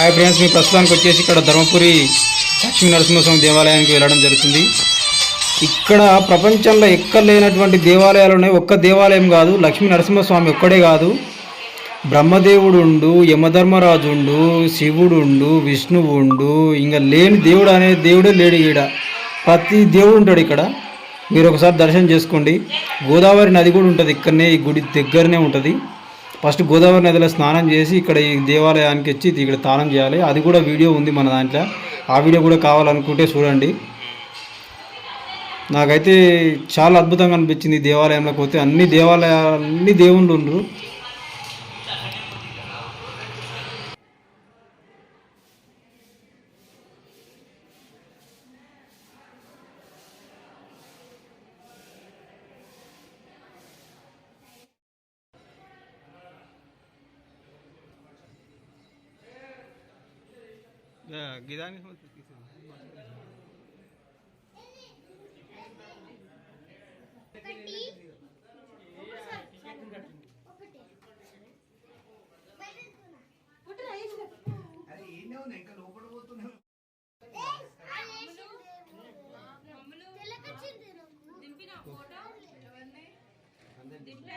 Hi friends మీ ప్రస్తుతానికి వచ్చేసి ఇక్కడ ధర్మపురి లక్ష్మీ నరసింహస్వామి దేవాలయానికి వెళ్ళడం జరుగుతుంది. ఇక్కడ ప్రపంచంలో ఎక్కడ లేనటువంటి దేవాలయాలు ఉన్నాయి ఒక్క దేవాలయం కాదు లక్ష్మీ నరసింహస్వామి ఒక్కడే కాదు. బ్రహ్మదేవుడు ఉండు యమధర్మరాజు ఉండు శివుడు ఉండు విష్ణువు ఉండు ఇంకా లేని దేవుడు అనే దేవుడే లేడు ఈడ. ప్రతి దేవుడు ఉంటాడు ఇక్కడ. మీరు ఒకసారి దర్శనం చేసుకోండి. గోదావరి నది కూడా ఉంటుంది ఇక్కడనే ఈ గుడి దగ్గరనే ఉంటుంది. ఫస్ట్ గోదావరి నదిలో స్నానం చేసి ఇక్కడ ఈ దేవాలయానికి వచ్చి ఇక్కడ స్నానం చేయాలి. అది కూడా వీడియో ఉంది మన దాంట్లో. ఆ వీడియో కూడా కావాలనుకుంటే చూడండి. నాకైతే చాలా అద్భుతంగా అనిపించింది దేవాలయంలోకి పోతే. అన్ని దేవాలయాలు అన్ని దేవుళ్ళు ఉండరు. గిదానికి దింపిన ఫోటో? దింపా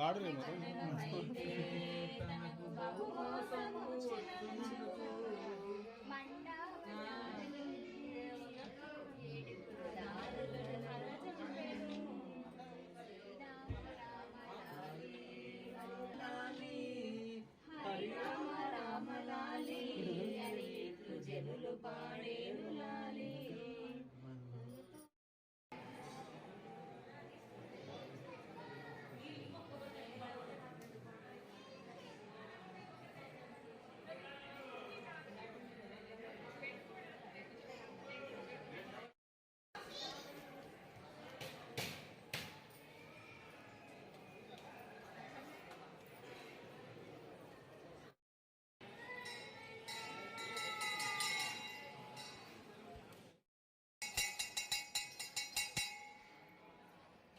పాడు తనకు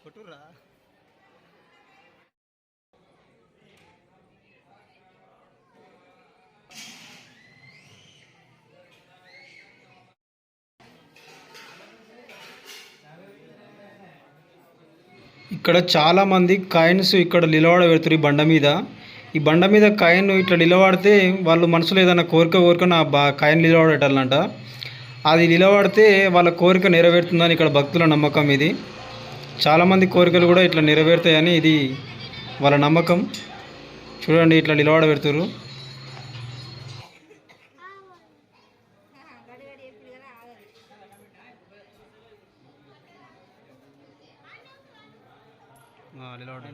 కొట్టుర్రా ఇక్కడ చాలామంది కాయిన్స్ ఇక్కడ నిలబడ పెడుతారు ఈ బండ మీద. ఈ బండ మీద కాయిన్ ఇట్లా నిలబడితే వాళ్ళు మనసులో ఏదైనా కోరిక కోరిక నా బా కాయిన్ నిలబడేటాలంట అది నిలబడితే వాళ్ళ కోరిక నెరవేరుతుందని ఇక్కడ భక్తుల నమ్మకం ఇది. చాలామంది కోరికలు కూడా ఇట్లా నెరవేరుతాయని ఇది వాళ్ళ నమ్మకం. చూడండి ఇట్లా నిలబడ పెడుతురు నిలబడ.